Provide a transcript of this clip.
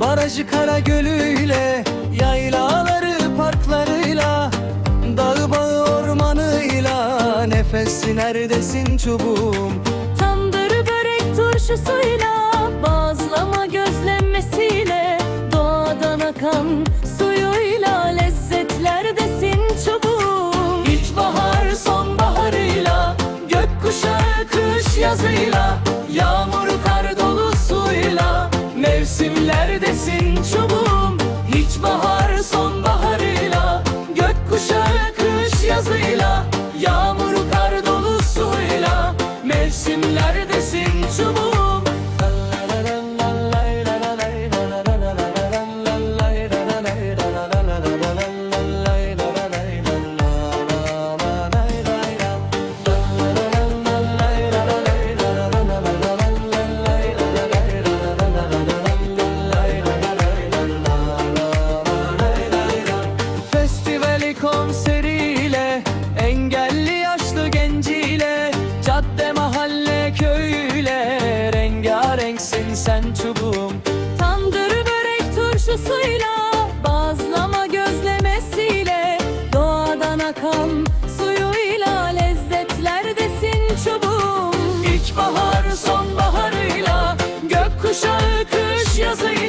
Barajı kara gölüyle Yaylaları parklarıyla Dağı bağı ormanıyla. Nefesi neredesin çubuğum? Tandır börek turşusuyla Bazlama gözlenmesiyle Doğadan akan suyu sen çubuğum. Tandır börek turşusuyla Bazlama gözlemesiyle Doğadan akan suyuyla Lezzetlerdesin çubuğum. İlkbahar sonbaharıyla Gökkuşağı kış yazıyla.